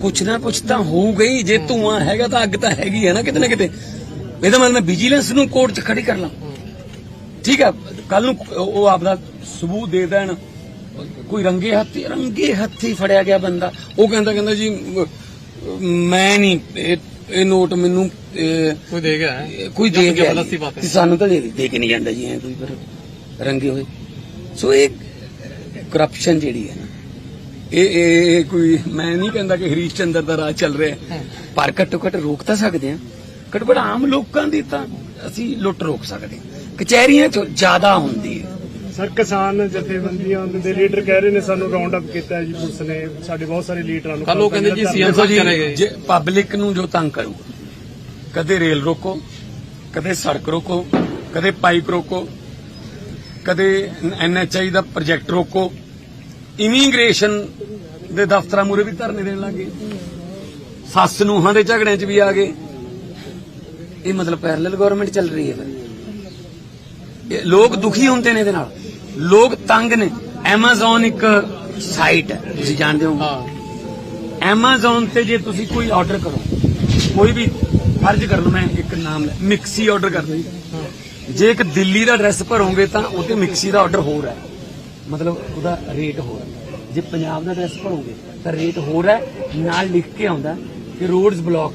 ਕੁਛ ਨਾ ਕੁਛ ਤਾਂ ਹੋਊਗਾ ਹੀ ਜੇ ਧੂਆਂ ਹੈਗਾ ਤਾਂ ਅੱਗ ਤਾਂ ਹੈਗੀ ਹੈ ਨਾ ਕਿਤੇ ਨਾ ਕਿਤੇ। ਇਹਦਾ ਮਤਲਬ ਮੈਂ ਵਿਜੀਲੈਂਸ ਨੂੰ ਕੋਰਟ 'ਚ ਖੜੀ ਕਰ ਲਾਂ। ਠੀਕ ਹੈ ਕੱਲ ਨੂੰ ਉਹ ਆਪਦਾ ਸਬੂਤ ਦੇ ਦੇਣ। ਕੋਈ ਰੰਗੇ ਹੱਥੀ ਰੰਗੇ ਹੱਥੀ ਫੜਿਆ ਗਿਆ ਬੰਦਾ। ਉਹ ਕਹਿੰਦਾ ਕਹਿੰਦਾ ਜੀ ਮ- ਨਹੀਂ ਇਹ ਇਹ ਨੋਟ ਮੈਨੂੰ ਕੋਈ ਦੇ ਗਿਆ ਕੋਈ ਦੇ ਗਿਆ ਸਾਨੂੰ ਤਾਂ ਦੇ ਕੇ ਨਹੀਂ ਜਾਂਦਾ ਜੀ ਐ ਕੋਈ ਪਰ ਰੰਗੇ ਹੋਏ। ਸੋ ਇਹ ਕਰਪਸ਼ਨ ਜਿਹੜੀ ਹੈ ਨਾ ਇਹ ਕੋਈ ਮੈਂ ਨਹੀਂ ਕਹਿੰਦਾ ਕਿ ਹਰੀਸ਼ ਚੰਦਰ ਦਾ ਰਾਜ ਚੱਲ ਰਿਹਾ। ਪਰ ਘੱਟੋ ਘੱਟ ਰੋਕ ਤਾਂ ਸਕਦੇ ਹਾਂ। ਘੱਟੋ ਘੱਟ ਆਮ ਲੋਕਾਂ ਦੀ ਤਾਂ ਅਸੀਂ ਲੁੱਟ ਰੋਕ ਸਕਦੇ ਹਾਂ। ਕਚਹਿਰੀਆਂ 'ਚ ਜ਼ਿਆਦਾ ਹੁੰਦੀ ਹੈ। ਸਰ ਕਿਸਾਨ ਜਥੇਬੰਦੀਆਂ ਦੇ ਲੀਡਰ ਕਹਿ ਰਹੇ ਨੇ ਸਾਨੂੰ ਰਾਉਂਡ ਅਪ ਕੀਤਾ ਹੈ ਜੀ ਪੁਲਿਸ ਨੇ। ਸਾਡੇ ਬਹੁਤ ਸਾਰੇ ਲੀਡਰਾਂ ਨੂੰ ਕੱਲ ਉਹ ਕਹਿੰਦੇ ਜੀ ਸੀਐਮ ਸਾਹਿਬ ਜੀ ਚਲੇ ਗਏ। ਜੇ ਪਬਲਿਕ ਨੂੰ ਜੋ ਤੰਗ ਕਰੂਗਾ ਕਦੇ ਰੇਲ ਰੋਕੋ ਕਦੇ ਸੜਕ ਰੋਕੋ ਕਦੇ ਪਾਈਪ ਰੋਕੋ ਕਦੇ ਐਨਐਚਆਈ ਦਾ ਪ੍ਰੋਜੈਕਟ ਰੋਕੋ ਇਮੀਗ੍ਰੇਸ਼ਨ ਦੇ ਦਫ਼ਤਰਾਂ ਮੂਰੇ ਵੀ ਧਰਨੇ ਦੇਣ ਲੱਗੇ ਸੱਸ ਨੂੰਹਾਂ ਦੇ ਝਗੜਿਆਂ 'ਚ ਵੀ ਆ ਗਏ। ਇਹ ਮਤਲਬ ਪੈਰਲਲ ਗਵਰਨਮੈਂਟ ਚੱਲ ਰਹੀ ਹੈ ਫਿਰ। ਲੋਕ ਦੁਖੀ ਹੁੰਦੇ ਨੇ ਇਹਦੇ ਨਾਲ। ਲੋਕ ਤੰਗ ਨੇ। Amazon ਇੱਕ ਸਾਈਟ ਹੈ ਤੁਸੀਂ ਜਾਣਦੇ ਹੋ ਹਾਂ। Amazon ਤੇ ਜੇ ਤੁਸੀਂ ਕੋਈ ਆਰਡਰ ਕਰੋ ਕੋਈ ਵੀ ਫਰਜ਼ ਕਰ ਲਓ ਮੈਂ ਇੱਕ ਨਾਮ ਲੈ ਮਿਕਸੀ ਆਰਡਰ ਕਰ ਲਈ ਜੇ। ਇੱਕ ਦਿੱਲੀ ਦਾ ਐਡਰੈਸ ਭਰੋਗੇ ਤਾਂ ਉਹ ਤੇ ਮਿਕਸੀ ਦਾ ਆਰਡਰ ਹੋਰ ਹੈ। ਮਤਲਬ ਉਹਦਾ ਰੇਟ ਹੋਰ ਹੈ। ਜੇ ਪੰਜਾਬ ਦਾ ਐਡਰੈਸ ਭਰੋਗੇ ਤਾਂ ਰੇਟ ਹੋਰ ਹੈ। ਨਾਲ ਲਿਖ ਕੇ ਆਉਂਦਾ ਕਿ ਰੋਡਸ ਬਲੌਕ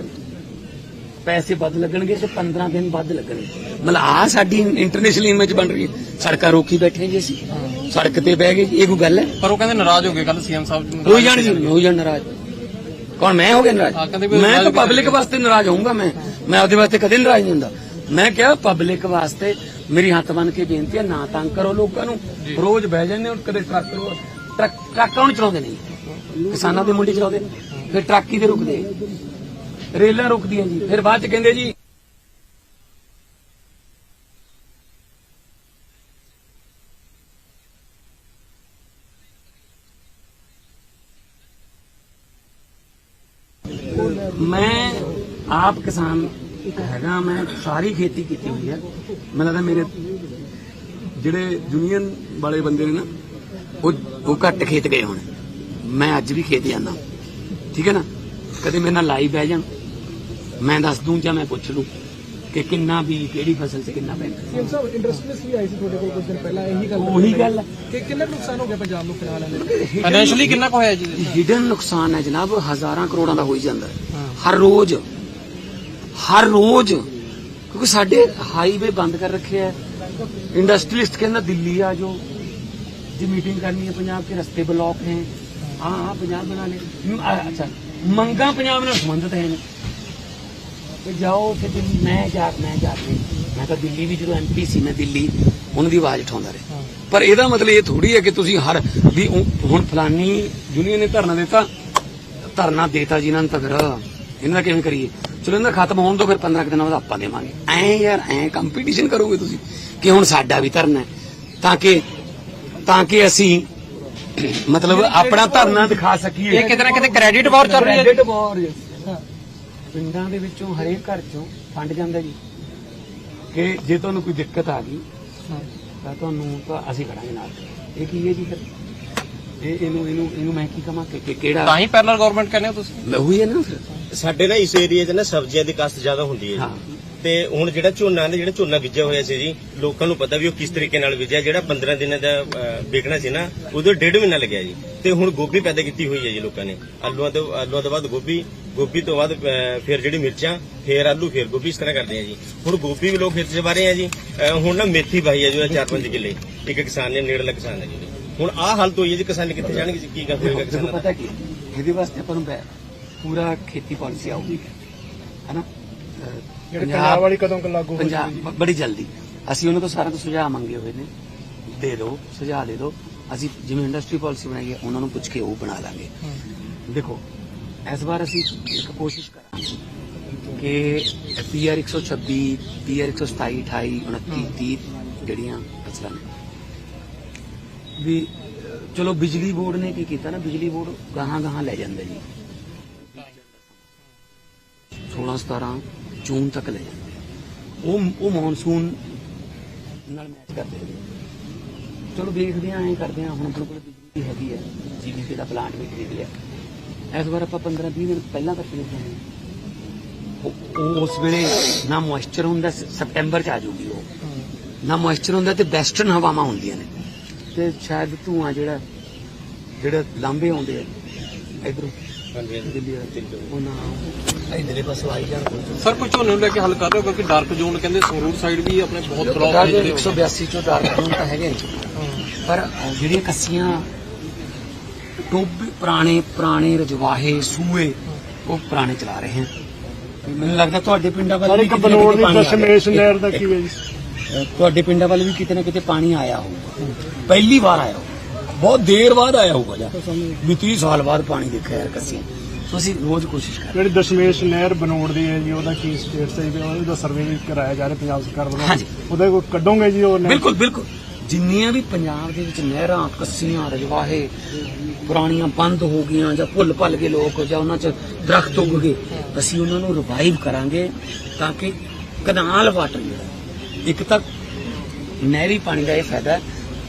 ਪੈਸੇ ਵੱਧ ਲੱਗਣਗੇ ਤੇ 15 ਦਿਨ ਵੱਧ ਲੱਗਣਗੇ। ਮਤਲਬ ਆ ਸਾਡੀ ਇੰਟਰਨੈਸ਼ਨਲ ਇਮੇਜ ਬਣ ਰਹੀ ਹੈ। ਸੜਕਾਂ ਰੋਕੀ ਬੈਠੇ ਜੀ ਅਸੀਂ। ਸੜਕ ਤੇ ਬਹਿ ਗਏ ਇਹ ਕੋਈ ਗੱਲ ਹੈ? ਪਰ ਉਹ ਕਹਿੰਦੇ ਨਾਰਾਜ਼ ਹੋ ਗਏ ਕੱਲ ਸੀਐਮ ਸਾਹਿਬ ਹੋਈ ਜਾਣ ਜੀ ਹੋਈ ਜਾਣ ਨਾਰਾਜ਼। ਕੌਣ ਮੈਂ ਹੋ ਗਿਆ ਨਾਰਾਜ਼? ਮੈਂ ਤਾਂ ਪਬਲਿਕ ਵਾਸਤੇ ਨਾਰਾਜ਼ ਹੋਊਂਗਾ ਮੈਂ। ਮੈਂ ਉਹਦੇ ਵਾਸਤੇ ਕਦੇ ਨਾਰਾਜ਼ ਨਹੀਂ ਹੁੰਦਾ। ਮੈਂ ਕਿਹਾ ਪਬਲਿਕ ਵਾਸਤੇ ਮੇਰੀ ਹੱਥ ਬੰਨ ਕੇ ਬੇਨਤੀ ਹੈ ਨਾ ਤੰਗ ਕਰੋ ਲੋਕਾਂ ਨੂੰ। ਰੋਜ਼ ਬਹਿ ਜਾਂਦੇ ਹੋ ਕਦੇ ਟਰੱਕ ਟਰੱਕ ਨੂੰ ਚਲਾਉਂਦੇ ਨਹੀਂ ਕਿਸਾਨਾਂ ਦੇ ਮੁੰਡੇ ਚਲਾਉਂਦੇ ਨੇ। ਫਿਰ ਟਰੱਕ ਹੀ ਤੇ ਰੁਕਦੇ? ਰੇਲਾਂ ਰੁਕਦੀਆਂ ਜੀ। ਫਿਰ ਬਾਅਦ ਚ ਕਹਿੰਦੇ ਜੀ, ਮੈਂ ਆਪ ਕਿਸਾਨ ਹੈਗਾ, ਮੈਂ ਸਾਰੀ ਖੇਤੀ ਕੀਤੀ ਹੋਈ ਹੈ। ਮੈਨੂੰ ਲੱਗਦਾ ਮੇਰੇ ਜਿਹੜੇ ਯੂਨੀਅਨ ਵਾਲੇ ਬੰਦੇ ਨੇ ਨਾ, ਉਹ ਉਹ ਘੱਟ ਖੇਤ ਗਏ ਹੁਣ। ਮੈਂ ਅੱਜ ਵੀ ਖੇਤ ਜਾਂਦਾ। ਠੀਕ ਹੈ ਨਾ? ਕਦੇ ਮੇਰੇ ਨਾਲ ਲਾਈਵ ਬਹਿ ਜਾਣ। ਮੈਂ ਦੱਸ ਦੂੰ ਜਾਂ ਮੈਂ ਪੁੱਛ ਲੂੰ ਕਿ ਕਿੰਨਾ ਵੀ ਕਿਹੜੀ ਫਸਲ 'ਚ ਕਿੰਨਾ ਪੈਂਦਾ। ਸੀਐਮ ਸਾਹਿਬ ਇੰਡਸਟਰੀਸ ਵੀ ਆਈ ਸੀ ਤੁਹਾਡੇ ਕੋਲ ਕੁਝ ਦਿਨ ਪਹਿਲਾਂ? ਇਹੀ ਗੱਲ ਉਹੀ ਗੱਲ ਕਿ ਕਿੰਨਾ ਨੁਕਸਾਨ ਹੋ ਗਿਆ ਪੰਜਾਬ ਨੂੰ ਫਿਲਹਾਲ ਇਹਨੇ ਫਾਈਨੈਂਸ਼ਲੀ ਕਿੰਨਾ ਕੁ ਜੀ? ਹਿਡਨ ਨੁਕਸਾਨ ਹੈ ਜਨਾਬ ਹਜ਼ਾਰਾਂ ਕਰੋੜਾਂ ਦਾ ਹੋਈ ਜਾਂਦਾ ਹਰ ਰੋਜ਼ ਹਰ ਰੋਜ਼ ਕਿਉਂਕਿ ਸਾਡੇ ਹਾਈਵੇ ਬੰਦ ਕਰ ਰੱਖੇ ਹੈ। ਇੰਡਸਟਰੀਲਿਸਟ ਕਹਿੰਦਾ ਦਿੱਲੀ ਆ ਜੋ ਜੀ ਮੀਟਿੰਗ ਕਰਨੀ ਹੈ ਪੰਜਾਬ ਕੇ ਰਸਤੇ ਬਲੌਕ ਨੇ। ਹਾਂ ਪੰਜਾਬ ਬਣਾ ਲੈ ਅੱਛਾ। ਮੰਗਾ ਪੰਜਾਬ ਨਾਲ ਸੰਬੰਧਿਤ ਹੈ ਤੇ ਜਾਓ ਤੇ ਦਿੱਲੀ ਮੈਂ ਜਾ ਮੈਂ ਜਾ ਕੇ ਮੈਂ ਤਾਂ ਦਿੱਲੀ ਵੀ ਜਦੋਂ ਐਮਪੀ ਸੀ ਮੈਂ ਦਿੱਲੀ ਉਹਨਾਂ ਦੀ ਆਵਾਜ਼ ਉਠਾਉਂਦਾ ਰਿਹਾ। ਪਰ ਇਹਦਾ ਮਤਲਬ ਇਹ ਥੋੜੀ ਹੈ ਕਿ ਤੁਸੀਂ ਹਰ ਵੀ ਹੁਣ ਫਲਾਨੀ ਯੂਨੀਅਨ ਨੇ ਧਰਨਾ ਦਿੱਤਾ ਧਰਨਾ ਦੇਤਾ ਜੀ ਇਹਨਾਂ ਨੂੰ ਤਗੜਾ ਇਹਨਾਂ ਦਾ ਕਿਵੇਂ ਕਰੀਏ? ਚਲੋ ਇਹਨਾਂ ਖਤਮ ਹੋਣ ਤੋਂ ਫਿਰ 15 ਕੁ ਦਿਨਾਂ ਬਾਅਦ ਆਪਾਂ ਦੇਵਾਂਗੇ। ਐ ਯਾਰ ਐ ਕੰਪੀਟੀਸ਼ਨ ਕਰੋਗੇ ਤੁਸੀਂ ਕਿ ਹੁਣ ਸਾਡਾ ਵੀ ਧਰਨਾ ਤਾਂ ਕਿ ਤਾਂ ਕਿ ਅਸੀਂ ਮਤਲਬ ਆਪਣਾ ਧਰਨਾ ਦਿਖਾ ਸਕੀਏ। ਇਹ ਕਿਤੇ ਨਾ ਕਿਤੇ ਕ੍ਰੈਡਿਟ ਵਾਰ ਚੱਲ ਰਹੀ ਹੈ। War, yes. ਪਿੰਡਾਂ ਦੇ ਵਿੱਚੋਂ ਹਰੇਕ ਘਰ ਚੋਂ ਫੰਡ ਜਾਂਦਾ ਜੀ। ਕਿ ਜੇ ਤੁਹਾਨੂੰ ਕੋਈ ਦਿੱਕਤ ਆ ਗਈ ਤਾਂ ਤੁਹਾਨੂੰ ਤਾਂ ਅਸੀਂ ਖੜਾਂਗੇ ਨਾਲ। ਇਹ ਕੀ ਹੈ ਜੀ ਫਿਰ? ਇਹ ਇਹਨੂੰ ਇਹਨੂੰ ਇਹਨੂੰ ਮੈਂ ਕੀ ਕਹਾਂ ਕਿ ਕਿਹੜਾ? ਤਾਂ ਹੀ ਪੈਰਲਲ ਗਵਰਨਮੈਂਟ ਕਹਿੰਦੇ ਹੋ ਤੁਸੀਂ। ਉਹੀ ਹੈ ਨਾ ਸਾਡੇ ਨਾ ਇਸ ਏਰੀਆ 'ਚ ਨਾ ਸਬਜ਼ੀਆਂ ਦੀ ਕਾਸ਼ਤ ਜ਼ਿਆਦਾ ਹੁੰਦੀ ਹੈ ਜੀ। ਤੇ ਹੁਣ ਜਿਹੜਾ ਝੋਨਾ ਨੇ ਜਿਹੜਾ ਝੋਨਾ ਬੀਜਿਆ ਹੋਇਆ ਸੀ ਜੀ ਲੋਕਾਂ ਨੂੰ ਪਤਾ ਵੀ ਉਹ ਕਿਸ ਤਰੀਕੇ ਨਾਲ ਬੀਜਿਆ। ਜਿਹੜਾ 15 ਦਿਨਾਂ ਦਾ ਵਿਕਣਾ ਸੀ ਨਾ ਉਹਦੇ ਡੇਢ ਮਹੀਨਾ ਲੱਗਿਆ ਜੀ। ਤੇ ਹੁਣ ਗੋਭੀ ਪੈਦਾ ਕੀਤੀ ਹੋਈ ਹੈ ਜੀ ਲੋਕਾਂ ਨੇ। ਆਲੂਆਂ ਤੋਂ ਆਲੂਆਂ ਤੋਂ ਬਾਅਦ ਗੋਭੀ ਗੋਭੀ ਤੋਂ ਬਾਅਦ ਅਹ, ਫਿਰ ਜਿਹੜੀ ਮਿਰਚਾਂ ਫਿਰ ਆਲੂ ਫਿਰ ਗੋਭੀ ਇਸ ਤਰ੍ਹਾਂ ਕਰਦੇ ਆ ਜੀ। ਹੁਣ ਗੋਭੀ ਵੀ ਲੋਕ ਖੇਤ 'ਚ ਵਾਰੇ ਆ ਜੀ। ਅਹ, ਹੁਣ ਨਾ ਮੇਥੀ ਵਾਹੀ ਹੈ ਜੋ 4-5 ਕਿੱਲੇ। ਇੱਕ ਕਿਸਾਨ ਨੇ ਨੇੜਲਾ ਕਿਸਾਨ ਹੈ ਜੀ। ਹੁਣ ਆਹ ਹਾਲਤ ਹੋਈ ਹੈ ਜੀ ਕਿਸਾਨ ਕਿੱਥੇ ਜਾਣਗੇ ਜੀ ਕੀ ਕਰ ਹੋਏਗਾ ਦੇਖੋ ਕਿਸਾਨਾਂ ਦਾ? ਪਤਾ ਕੀ ਹੈ? ਇਹਦੇ ਵਾਸਤੇ ਆਪਾਂ ਨੂੰ ਬੈ- ਪੂਰਾ ਖੇਤੀ ਪਾਲਿਸੀ ਆਊਗੀ। ਹੈਨਾ? ਅਹ, ਜਿਹੜੇ ਪੰਜਾਬ ਵਾਲੀ ਕਦੋਂ ਕੁ ਲਾਗੂ ਹੋ ਪੰਜਾਬ ਬ- ਬੜੀ ਜਲਦੀ। ਅਸੀਂ ਉਹਨਾਂ ਤੋਂ ਸਾਰਿਆਂ ਤੋਂ ਸੁਝਾਅ ਮੰਗੇ ਹੋਏ ਨੇ। ਦੇ ਦਿਓ ਸੁਝਾਅ ਦੇ ਦਿਓ। ਅਸੀਂ ਜਿਵੇਂ ਇੰਡਸਟਰੀ ਪਾਲਿਸੀ ਬਣਾਈ ਹੈ ਉਹਨਾਂ ਨੂੰ ਪੁੱਛ ਕੇ ਉਹ ਬਣਾ ਲਾਂਗੇ। ਦੇਖੋ ਇਸ ਵਾਰ ਅਸੀਂ ਇੱਕ ਕੋਸ਼ਿਸ਼ ਕਰਾਂਗੇ ਕਿ ਪੀਆਰ 126 ਪੀਆਰ 127 28 29 30 ਜਿਹੜੀਆਂ ਫਸਲਾਂ ਨੇ। ਵੀ ਚਲੋ ਬਿਜਲੀ ਬੋਰਡ ਨੇ ਕੀ ਕੀਤਾ ਨਾ ਬਿਜਲੀ ਬੋਰਡ ਗਾਹਾਂ ਗਾਹਾਂ ਲੈ ਜਾਂਦਾ ਜੀ 16 17 ਜੂਨ ਤੱਕ ਲੈ ਜਾਂਦੇ। ਉਹ ਉਹ ਮੌਨਸੂਨ ਨਾਲ ਮੈਚ ਕਰਦੇ ਨੇ। ਚਲੋ ਦੇਖਦੇ ਆਂ ਐਂ ਕਰਦੇ ਆਂ ਹੁਣ ਆਪਣੇ ਕੋਲ ਬਿਜਲੀ ਹੈਗੀ ਹੈ ਜੀਬੀਪੀ ਦਾ ਪਲਾਂਟ ਵੀ ਖਰੀਦ ਲਿਆ। ਇਸ ਵਾਰ ਆਪਾਂ 15 20 ਦਿਨ ਪਹਿਲਾਂ ਕਰਕੇ ਦੇਖਾਂਗੇ ਉਹ ਉਹ ਉਸ ਵੇਲੇ ਨਾ ਮੋਇਸਚਰ ਹੁੰਦਾ ਸਪਟੈਂਬਰ ਚ ਆ ਜਾਊਗੀ ਉਹ। ਨਾ ਮੋਇਸਚਰ ਹੁੰਦਾ ਤੇ ਵੈਸਟਰਨ ਹਵਾਵਾਂ ਹੁੰਦੀਆਂ ਨੇ। ਤੇ ਸ਼ਾਇਦ ਧੂਆਂ ਜਿਹੜਾ ਜਿਹੜਾ ਲਾਂਬੇ ਆਉਂਦੇ ਆ ਇਧਰੋਂ ਪਾਸੋਂ ਸਰ ਕੋਈ ਝੋਨੇ ਨੂੰ ਲੈ ਕੇ ਹੱਲ ਕਰ ਰਹੇ ਹੋ? ਕਿਉਂਕਿ ਡਾਰਕ ਜ਼ੋਨ ਕਹਿੰਦੇ ਸੰਗਰੂਰ ਸਾਈਡ ਵੀ ਆਪਣੇ ਬਹੁਤ ਬਲੌਕ ਨੇ। ਜਿਹੜੇ 182 ਚੋਂ ਡਾਰਕ ਜ਼ੋਨ ਤਾਂ ਹੈਗੇ ਨੇ। ਪਰ ਜਿਹੜੀਆਂ ਕੱਸੀਆਂ ਟੋਬੇ ਪੁਰਾਣੇ ਪੁਰਾਣੇ ਰਜਵਾਹੇ ਸੂਏ ਉਹ ਪੁਰਾਣੇ ਚਲਾ ਰਹੇ ਹਨ। ਤੇ ਮੈਨੂੰ ਲੱਗਦਾ ਤੁਹਾਡੇ ਪਿੰਡਾਂ ਵੱਲ ਵੀ ਕਿਤੇ ਨਾ ਕਿਤੇ ਪਾਣੀ ਆ। ਦਸ਼ਮੇਸ਼ ਨਹਿਰ ਦਾ ਕੀ ਹੈ ਜੀ? ਤੁਹਾਡੇ ਪਿੰਡਾਂ ਵੱਲ ਵੀ ਕਿਤੇ ਨਾ ਕਿਤੇ ਪਾਣੀ ਆਇਆ ਹੋਊਗਾ। ਪਹਿਲੀ ਵਾਰ ਆਇਆ ਹੋਊਗਾ। ਬਹੁਤ ਦੇਰ ਬਾਅਦ ਆਇਆ ਹੋਊਗਾ ਜਾਂ। ਵੀ 30 ਸਾਲ ਬਾਅਦ ਪਾਣੀ ਦੇਖਿਆ ਯਾਰ ਕੱਸੀਆਂ। ਸੋ ਅਸੀਂ ਰੋਜ਼ ਕੋਸ਼ਿਸ਼ ਕਰ ਜਿਹੜੀ ਦਸ਼ਮੇਸ਼ ਨਹਿਰ ਬਨੋੜ ਦੀ ਹੈ ਜੀ ਉਹਦਾ ਕੀ ਸਟੇਟਸ ਹੈ ਜੀ? ਉਹਦਾ ਸਰਵੇ ਵੀ ਕਰਾਇਆ ਜਾ ਰਿਹਾ ਪੰਜਾਬ ਸਰਕਾਰ ਵੱਲੋਂ। ਹਾਂਜੀ। ਉਹਦਾ ਕੋਈ ਕੱਢੋਗੇ ਜੀ ਉਹ ਨਹਿਰ? ਬਿਲਕੁਲ ਬਿਲਕੁਲ। ਜਿੰਨੀਆਂ ਵੀ ਪੰਜਾਬ ਦੇ ਵਿੱਚ ਨਹਿਰਾਂ, ਕੱਸੀਆਂ, ਰਜਵਾਹੇ ਪੁਰਾਣੀਆਂ ਬੰਦ ਹੋ ਗਈਆਂ ਜਾਂ ਭੁੱਲ ਭੱਲ ਗਏ ਲੋਕ ਜਾਂ ਉਹਨਾਂ 'ਚ ਦਰਖਤ ਉੱਗ ਗਏ, ਅਸੀਂ ਉਹਨਾਂ ਨੂੰ ਰਿਵਾਈਵ ਕਰਾਂਗੇ ਤਾਂ ਕਿ ਕਨਾਲ ਵਾਟਰ ਜਿਹੜਾ, ਇੱਕ ਤਾਂ ਨਹਿਰੀ ਪਾਣੀ ਦਾ ਇਹ ਫਾਇਦਾ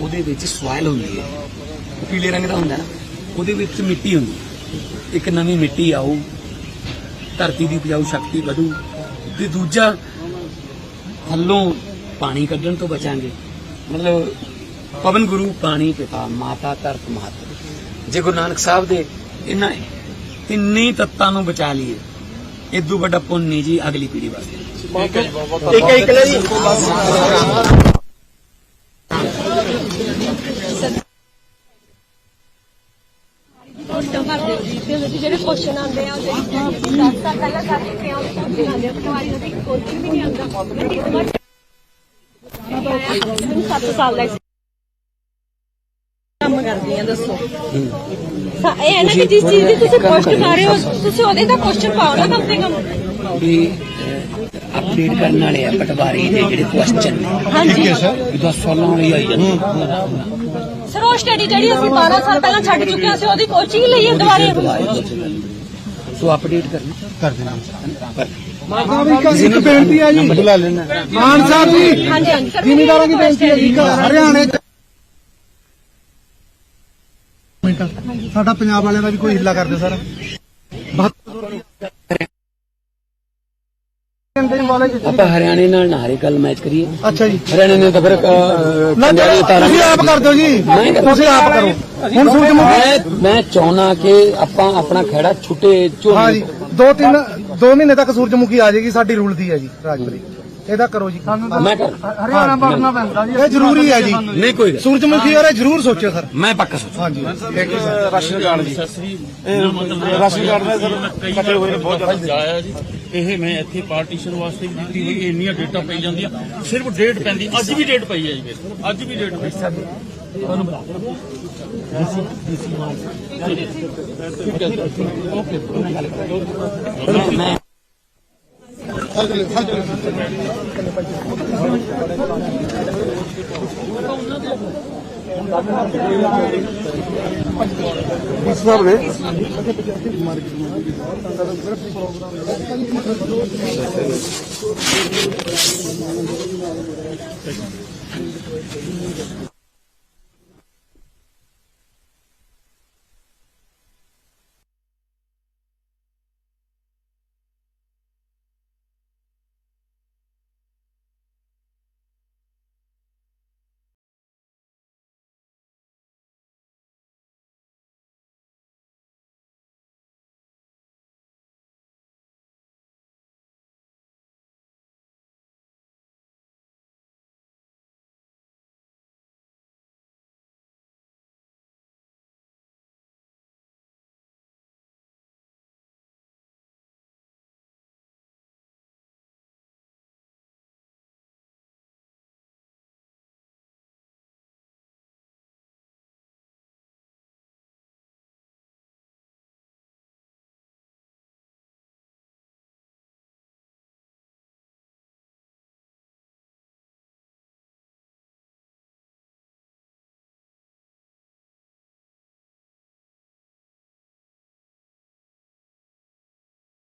ਉਹਦੇ ਵਿੱਚ ਸੋਇਲ ਹੁੰਦੀ ਹੈ ਪੀਲੇ ਰੰਗ ਦਾ ਹੁੰਦਾ ਨਾ, ਉਹਦੇ ਵਿੱਚ ਮਿੱਟੀ ਹੁੰਦੀ ਇੱਕ ਨਵੀਂ ਮਿੱਟੀ ਆਊ, ਧਰਤੀ ਦੀ ਉਪਜਾਊ ਸ਼ਕਤੀ ਵਧੂ, ਤੇ ਦੂਜਾ, ਥੱਲੋਂ ਪਾਣੀ ਕੱਢਣ ਤੋਂ ਬਚਾਂਗੇ। ਮਤਲਬ ਪਵਨ ਗੁਰੂ ਪਾਣੀ ਪਿਤਾ ਮਾਤਾ ਧਰਤ ਮਾਤ ਜੇ ਗੁਰੂ ਨਾਨਕ ਸਾਹਿਬ ਦੇ ਇਹਨਾਂ ਤਿੰਨੇ ਤੱਤਾਂ ਨੂੰ ਬਚਾ ਲਈਏ ਇਦੋਂ ਵੱਡਾ ਪੁੰਨ ਨਹੀਂ ਜੀ ਅਗਲੀ ਪੀੜ੍ਹੀ ਵਾਸਤੇ। ਇੱਕ ਇੱਕ ਨਾ ਜੀ ਫੋਟੋ ਕਰਦੇ ਤੇ ਉਹਦੇ ਜਿਹੜੇ ਕੁਐਸਚਨ ਆਉਂਦੇ ਆ ਉਹਦੇ 10 ਸਾਲ ਪਹਿਲਾਂ ਕਰ ਚੁੱਕੇ ਆ ਉਹਦੇ ਕੁਐਸਚਨ ਆਉਂਦੇ ਆ ਪਟਵਾਰੀ ਉਹਦੇ ਕੁਐਸਚਨ ਵੀ ਨਹੀਂ ਆਉਂਦਾ ਮੈਨੂੰ 7 ਸਾਲ ਦਾ ਕੰਮ ਕਰਦੀ ਆ ਦੱਸੋ। ਸਾ- ਇਹ ਹੈ ਨਾ ਕਿ ਜਿਸ ਚੀਜ਼ ਦੀ ਤੁਸੀਂ ਪੋਸਟ ਕਰ ਰਹੇ ਹੋ ਤੁਸੀਂ ਉਹਦੇ ਦਾ ਕੁਐਸਚਨ ਪਾਓ ਨਾ ਕਮ ਸੇ ਕਮ। ਵੀ ਅਪਡੇਟ ਕਰਨ ਵਾਲੇ ਆ ਪਟਵਾਰੀ ਦੇ ਜਿਹੜੇ ਕੁਐਸਚਨ ਨੇ। ਹਾਂਜੀ। ਇਹ 10 ਸਾਲਾਂ ਵਾਲੀ ਆਈ ਜਾਂਦੀ ਸਰ ਉਹ ਸਟੱਡੀ ਜਿਹੜੀ ਅਸੀਂ 12 ਸਾਲ ਪਹਿਲਾਂ ਛੱਡ ਚੁੱਕੇ ਹਾਂ ਅਸੀਂ ਉਹਦੀ ਕੋਚਿੰਗ ਲਈ ਹੈ ਦੁਬਾਰੇ। ਸੋ ਅਪਡੇਟ ਕਰਨੀ। ਕਰ ਦੇਣਾ। ਇੱਕ ਬੇਨਤੀ ਹੈ ਜੀ। ਬੁਲਾ ਲੈਣਾ ਮਾਨ ਸਾਹਿਬ ਜੀ ਹਾਂਜੀ ਹਾਂਜੀ ਸਰ ਜ਼ਿਮੀਦਾਰਾਂ ਦੀ ਬੇਨਤੀ ਹੈ ਜੀ ਹਰਿਆਣੇ ਚ। ਮਿੰਟ। ਸਾਡਾ ਪੰਜਾਬ ਵਾਲਿਆਂ ਦਾ ਵੀ ਕੋਈ ਹਿੱਲਾ ਕਰਦੇ ਸਰ। ਆਪਾਂ ਹਰਿਆਣੇ ਨਾਲ ਨਾ ਹਰੇ ਮੈਚ ਕਰੀਏ। ਅੱਛਾ ਜੀ। ਹਰਿਆਣੇ ਨੇ ਤਾਂ ਫਿਰ ਤੁਸੀਂ ਆਪ ਕਰ ਦਿਓ ਜੀ। ਤੁਸੀਂ ਆਪ ਕਰੋ। ਹੁਣ ਸੂਰਜਮੁਖੀ ਮੈਂ ਮੈਂ ਚਾਹੁੰਦਾ ਕਿ ਆਪਾਂ ਆਪਣਾ ਖੜਾ ਛੁੱਟੇ ਹਾਂ ਜੀ। ਝੋਨੇ ਦੋ ਤਿੰਨ ਦੋ ਮਹੀਨੇ ਤੱਕ ਸੂਰਜਮੁਖੀ ਆ ਜਾਏਗੀ ਸਾਡੀ ਰੂਲ ਦੀ ਹੈ ਜੀ ਰਾਜਪੁਰੀ ਇਹਦਾ ਕਰੋ ਜੀ। ਮੈਂ ਕਰ ਹਰਿਆਣਾ ਬਣਨਾ ਪੈਂਦਾ ਜੀ ਇਹ ਜ਼ਰੂਰੀ ਹੈ ਜੀ। ਨਹੀਂ ਕੋਈ ਗੱਲ। ਸੂਰਜਮੁਖੀ ਬਾਰੇ ਜ਼ਰੂਰ ਸੋਚਿਓ ਸਰ। ਮੈਂ ਪੱਕਾ ਸੋਚ। ਹਾਂਜੀ। ਜਾਇਆ ਜੀ। ਇਹ ਮੈਂ ਇੱਥੇ ਪਾਰਟੀਸ਼ਨ ਵਾਸਤੇ ਵੀ ਦਿੱਤੀ ਹੋਈ ਇੰਨੀਆਂ ਡੇਟਾ ਪਈ ਜਾਂਦੀਆਂ। ਸਿਰਫ ਡੇਟ ਪੈਂਦੀ ਅੱਜ ਵੀ ਡੇਟ ਪਈ ਹੈ ਜੀ ਮੇਰੇ। ਅੱਜ ਵੀ ਡੇਟ ਪਈ। ਸਾਹਿਬ ਨੇ